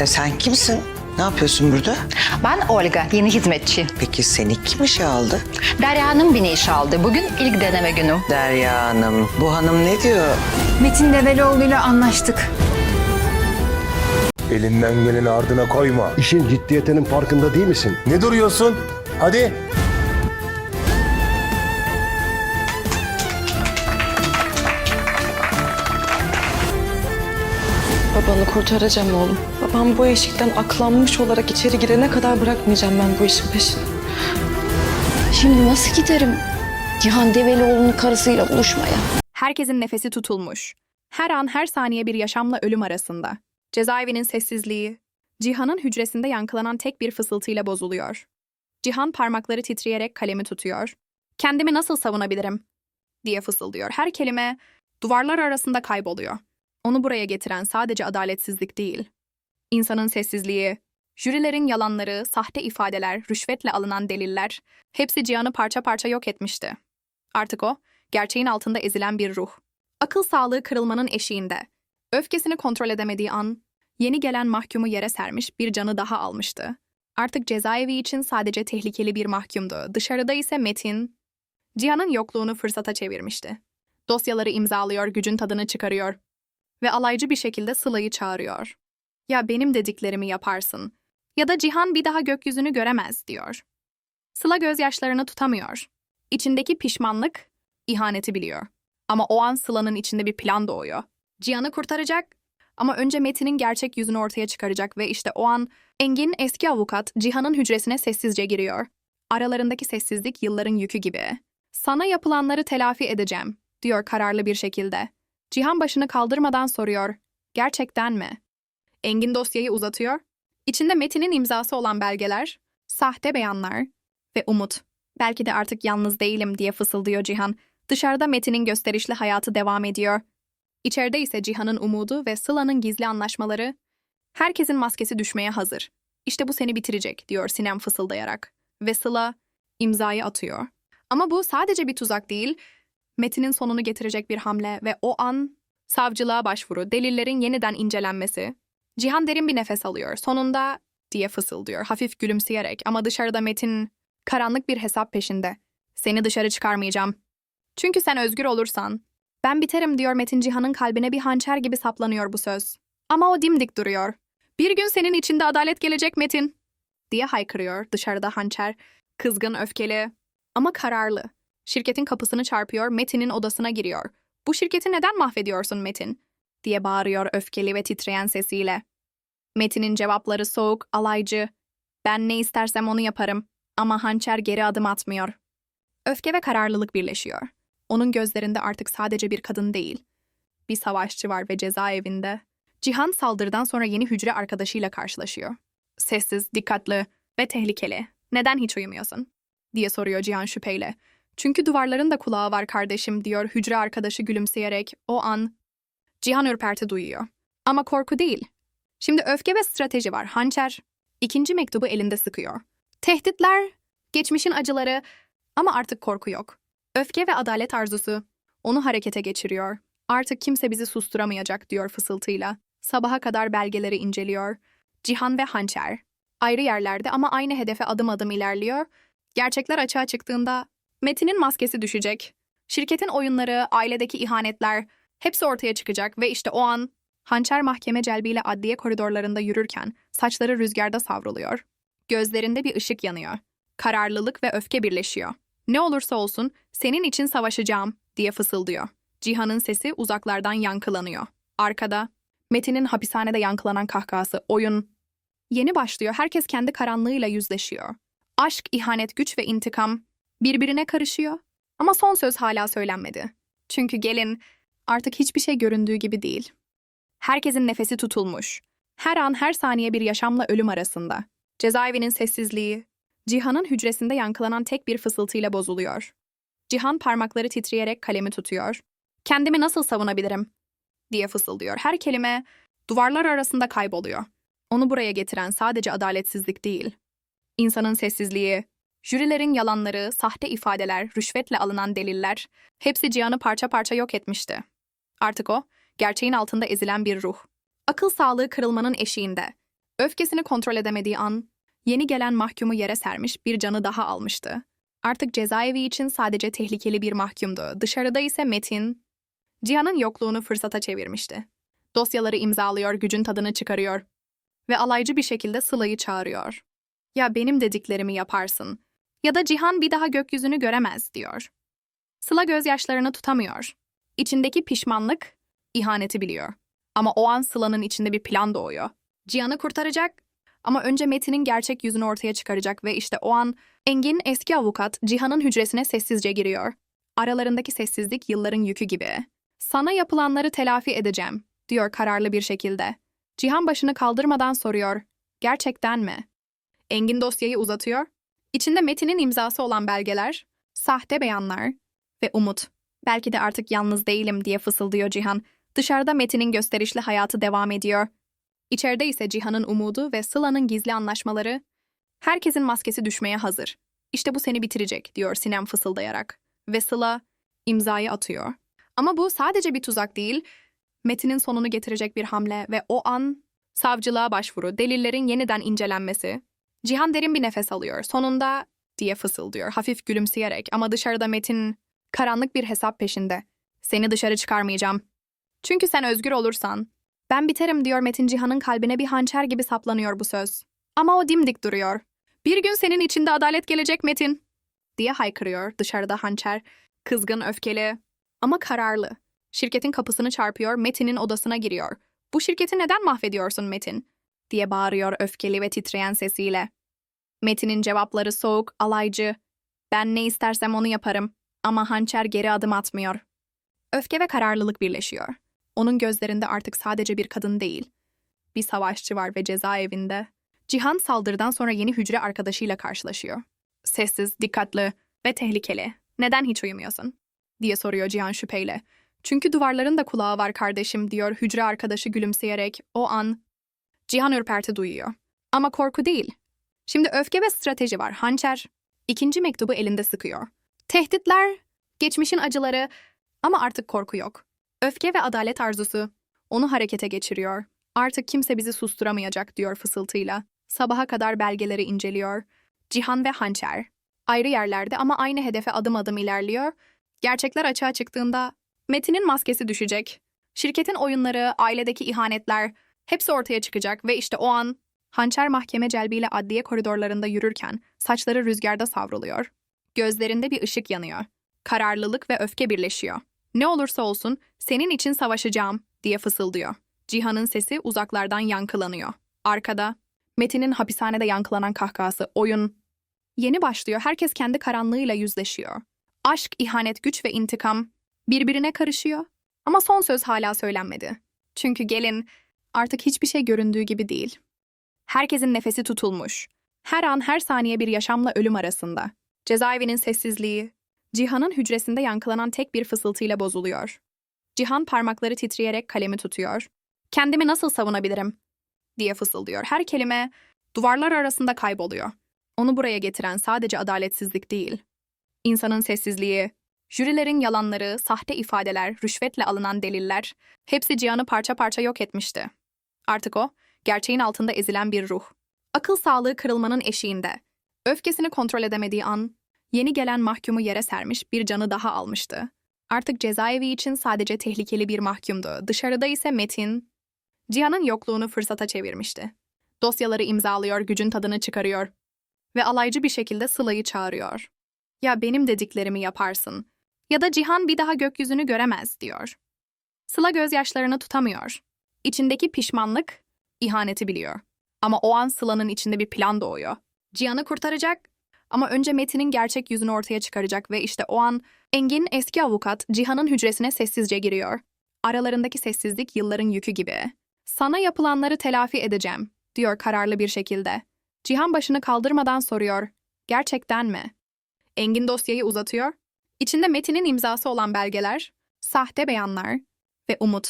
E, sen kimsin? Ne yapıyorsun burada? Ben Olga, yeni hizmetçi. Peki seni kim işe aldı? Derya Hanım beni işe aldı. Bugün ilk deneme günü. Derya Hanım. Bu hanım ne diyor? Metin Develioğlu'yla anlaştık. Elinden geleni ardına koyma. İşin ciddiyetinin farkında değil misin? Ne duruyorsun? Hadi. Babanı kurtaracağım oğlum. Babam bu eşikten aklanmış olarak içeri girene kadar bırakmayacağım ben bu işin peşini. Şimdi nasıl giderim Cihan Develioğlu'nun karısıyla buluşmaya? Herkesin nefesi tutulmuş. Her an her saniye bir yaşamla ölüm arasında. Cezaevinin sessizliği, Cihan'ın hücresinde yankılanan tek bir fısıltıyla bozuluyor. Cihan parmakları titreyerek kalemi tutuyor. Kendimi nasıl savunabilirim? diye fısıldıyor. Her kelime duvarlar arasında kayboluyor. Onu buraya getiren sadece adaletsizlik değil. İnsanın sessizliği, jürilerin yalanları, sahte ifadeler, rüşvetle alınan deliller, hepsi Cihan'ı parça parça yok etmişti. Artık o, gerçeğin altında ezilen bir ruh. Akıl sağlığı kırılmanın eşiğinde. Öfkesini kontrol edemediği an, yeni gelen mahkumu yere sermiş bir canı daha almıştı. Artık cezaevi için sadece tehlikeli bir mahkumdu. Dışarıda ise Metin, Cihan'ın yokluğunu fırsata çevirmişti. Dosyaları imzalıyor, gücün tadını çıkarıyor. Ve alaycı bir şekilde Sıla'yı çağırıyor. Ya benim dediklerimi yaparsın. Ya da Cihan bir daha gökyüzünü göremez, diyor. Sıla gözyaşlarını tutamıyor. İçindeki pişmanlık, ihaneti biliyor. Ama o an Sıla'nın içinde bir plan doğuyor. Cihan'ı kurtaracak ama önce Metin'in gerçek yüzünü ortaya çıkaracak ve işte o an Engin eski avukat Cihan'ın hücresine sessizce giriyor. Aralarındaki sessizlik yılların yükü gibi. Sana yapılanları telafi edeceğim, diyor kararlı bir şekilde. Cihan başını kaldırmadan soruyor. Gerçekten mi? Engin dosyayı uzatıyor. İçinde Metin'in imzası olan belgeler, sahte beyanlar ve umut. Belki de artık yalnız değilim diye fısıldıyor Cihan. Dışarıda Metin'in gösterişli hayatı devam ediyor. İçeride ise Cihan'ın umudu ve Sıla'nın gizli anlaşmaları. Herkesin maskesi düşmeye hazır. İşte bu seni bitirecek, diyor Sinem fısıldayarak. Ve Sıla imzayı atıyor. Ama bu sadece bir tuzak değil, Metin'in sonunu getirecek bir hamle ve o an savcılığa başvuru, delillerin yeniden incelenmesi. Cihan derin bir nefes alıyor. Sonunda diye fısıldıyor, hafif gülümseyerek ama dışarıda Metin karanlık bir hesap peşinde. Seni dışarı çıkarmayacağım. Çünkü sen özgür olursan, ben biterim diyor Metin Cihan'ın kalbine bir hançer gibi saplanıyor bu söz. Ama o dimdik duruyor. Bir gün senin içinde adalet gelecek Metin, diye haykırıyor dışarıda hançer, kızgın, öfkeli ama kararlı. Şirketin kapısını çarpıyor, Metin'in odasına giriyor. Bu şirketi neden mahvediyorsun Metin? diye bağırıyor öfkeli ve titreyen sesiyle. Metin'in cevapları soğuk, alaycı. Ben ne istersem onu yaparım. Ama hançer geri adım atmıyor. Öfke ve kararlılık birleşiyor. Onun gözlerinde artık sadece bir kadın değil. Bir savaşçı var ve cezaevinde. Cihan saldırıdan sonra yeni hücre arkadaşıyla karşılaşıyor. Sessiz, dikkatli ve tehlikeli. Neden hiç uyumuyorsun? diye soruyor Cihan şüpheyle. Çünkü duvarların da kulağı var kardeşim diyor hücre arkadaşı gülümseyerek. O an Cihan ürperti duyuyor. Ama korku değil. Şimdi öfke ve strateji var. Hançer ikinci mektubu elinde sıkıyor. Tehditler, geçmişin acıları ama artık korku yok. Öfke ve adalet arzusu onu harekete geçiriyor. Artık kimse bizi susturamayacak diyor fısıltıyla. Sabaha kadar belgeleri inceliyor. Cihan ve Hançer. Ayrı yerlerde ama aynı hedefe adım adım ilerliyor. Gerçekler açığa çıktığında Metin'in maskesi düşecek. Şirketin oyunları, ailedeki ihanetler hepsi ortaya çıkacak ve işte o an Hançer mahkeme celbiyle adliye koridorlarında yürürken saçları rüzgarda savruluyor. Gözlerinde bir ışık yanıyor. Kararlılık ve öfke birleşiyor. Ne olursa olsun senin için savaşacağım diye fısıldıyor. Cihan'ın sesi uzaklardan yankılanıyor. Arkada Metin'in hapishanede yankılanan kahkahası, oyun. Yeni başlıyor. Herkes kendi karanlığıyla yüzleşiyor. Aşk, ihanet, güç ve intikam birbirine karışıyor. Ama son söz hala söylenmedi. Çünkü gelin artık hiçbir şey göründüğü gibi değil. Herkesin nefesi tutulmuş. Her an her saniye bir yaşamla ölüm arasında. Cezaevinin sessizliği, Cihan'ın hücresinde yankılanan tek bir fısıltıyla bozuluyor. Cihan parmakları titreyerek kalemi tutuyor. Kendimi nasıl savunabilirim? diye fısıldıyor. Her kelime duvarlar arasında kayboluyor. Onu buraya getiren sadece adaletsizlik değil. İnsanın sessizliği, jürilerin yalanları, sahte ifadeler, rüşvetle alınan deliller, hepsi Cihan'ı parça parça yok etmişti. Artık o, gerçeğin altında ezilen bir ruh. Akıl sağlığı kırılmanın eşiğinde. Öfkesini kontrol edemediği an, yeni gelen mahkumu yere sermiş bir canı daha almıştı. Artık cezaevi için sadece tehlikeli bir mahkumdu. Dışarıda ise Metin, Cihan'ın yokluğunu fırsata çevirmişti. Dosyaları imzalıyor, gücün tadını çıkarıyor ve alaycı bir şekilde Sıla'yı çağırıyor. Ya benim dediklerimi yaparsın ya da Cihan bir daha gökyüzünü göremez diyor. Sıla gözyaşlarını tutamıyor. İçindeki pişmanlık, ihaneti biliyor. Ama o an Sıla'nın içinde bir plan doğuyor. Cihan'ı kurtaracak ama önce Metin'in gerçek yüzünü ortaya çıkaracak ve işte o an Engin eski avukat Cihan'ın hücresine sessizce giriyor. Aralarındaki sessizlik yılların yükü gibi. Sana yapılanları telafi edeceğim, diyor kararlı bir şekilde. Cihan başını kaldırmadan soruyor. Gerçekten mi? Engin dosyayı uzatıyor. İçinde Metin'in imzası olan belgeler, sahte beyanlar ve umut. Belki de artık yalnız değilim diye fısıldıyor Cihan. Dışarıda Metin'in gösterişli hayatı devam ediyor. İçeride ise Cihan'ın umudu ve Sıla'nın gizli anlaşmaları. Herkesin maskesi düşmeye hazır. İşte bu seni bitirecek diyor Sinem fısıldayarak. Ve Sıla imzayı atıyor. Ama bu sadece bir tuzak değil. Metin'in sonunu getirecek bir hamle ve o an savcılığa başvuru, delillerin yeniden incelenmesi. Cihan derin bir nefes alıyor. Sonunda diye fısıldıyor hafif gülümseyerek ama dışarıda Metin karanlık bir hesap peşinde. Seni dışarı çıkarmayacağım. Çünkü sen özgür olursan. Ben biterim diyor Metin Cihan'ın kalbine bir hançer gibi saplanıyor bu söz. Ama o dimdik duruyor. Bir gün senin içinde adalet gelecek Metin. Diye haykırıyor dışarıda hançer. Kızgın, öfkeli ama kararlı. Şirketin kapısını çarpıyor, Metin'in odasına giriyor. Bu şirketi neden mahvediyorsun Metin? Diye bağırıyor öfkeli ve titreyen sesiyle. Metin'in cevapları soğuk, alaycı. Ben ne istersem onu yaparım ama hançer geri adım atmıyor. Öfke ve kararlılık birleşiyor. Onun gözlerinde artık sadece bir kadın değil. Bir savaşçı var ve cezaevinde. Cihan saldırıdan sonra yeni hücre arkadaşıyla karşılaşıyor. Sessiz, dikkatli ve tehlikeli. Neden hiç uyumuyorsun? diye soruyor Cihan şüpheyle. Çünkü duvarların da kulağı var kardeşim diyor hücre arkadaşı gülümseyerek. O an Cihan ürperti duyuyor. Ama korku değil. Şimdi öfke ve strateji var. Hançer ikinci mektubu elinde sıkıyor. Tehditler, geçmişin acıları ama artık korku yok. Öfke ve adalet arzusu onu harekete geçiriyor. Artık kimse bizi susturamayacak diyor fısıltıyla. Sabaha kadar belgeleri inceliyor. Cihan ve Hançer. Ayrı yerlerde ama aynı hedefe adım adım ilerliyor. Gerçekler açığa çıktığında Metin'in maskesi düşecek. Şirketin oyunları, ailedeki ihanetler hepsi ortaya çıkacak ve işte o an Hançer mahkeme celbiyle adliye koridorlarında yürürken saçları rüzgarda savruluyor. Gözlerinde bir ışık yanıyor. Kararlılık ve öfke birleşiyor. Ne olursa olsun senin için savaşacağım diye fısıldıyor. Cihan'ın sesi uzaklardan yankılanıyor. Arkada Metin'in hapishanede yankılanan kahkahası, oyun. Yeni başlıyor, herkes kendi karanlığıyla yüzleşiyor. Aşk, ihanet, güç ve intikam birbirine karışıyor. Ama son söz hala söylenmedi. Çünkü gelin artık hiçbir şey göründüğü gibi değil. Herkesin nefesi tutulmuş. Her an her saniye bir yaşamla ölüm arasında. Cezaevinin sessizliği, Cihan'ın hücresinde yankılanan tek bir fısıltıyla bozuluyor. Cihan parmakları titreyerek kalemi tutuyor. Kendimi nasıl savunabilirim? diye fısıldıyor. Her kelime duvarlar arasında kayboluyor. Onu buraya getiren sadece adaletsizlik değil. İnsanın sessizliği, jürilerin yalanları, sahte ifadeler, rüşvetle alınan deliller, hepsi Cihan'ı parça parça yok etmişti. Artık o, gerçeğin altında ezilen bir ruh. Akıl sağlığı kırılmanın eşiğinde. Öfkesini kontrol edemediği an, yeni gelen mahkumu yere sermiş bir canı daha almıştı. Artık cezaevi için sadece tehlikeli bir mahkumdu. Dışarıda ise Metin, Cihan'ın yokluğunu fırsata çevirmişti. Dosyaları imzalıyor, gücün tadını çıkarıyor ve alaycı bir şekilde Sıla'yı çağırıyor. Ya benim dediklerimi yaparsın ya da Cihan bir daha gökyüzünü göremez diyor. Sıla gözyaşlarını tutamıyor. İçindeki pişmanlık, ihaneti biliyor. Ama o an Sıla'nın içinde bir plan doğuyor. Cihan'ı kurtaracak ama önce Metin'in gerçek yüzünü ortaya çıkaracak ve işte o an Engin eski avukat Cihan'ın hücresine sessizce giriyor. Aralarındaki sessizlik yılların yükü gibi. Sana yapılanları telafi edeceğim, diyor kararlı bir şekilde. Cihan başını kaldırmadan soruyor. Gerçekten mi? Engin dosyayı uzatıyor. İçinde Metin'in imzası olan belgeler, sahte beyanlar ve umut.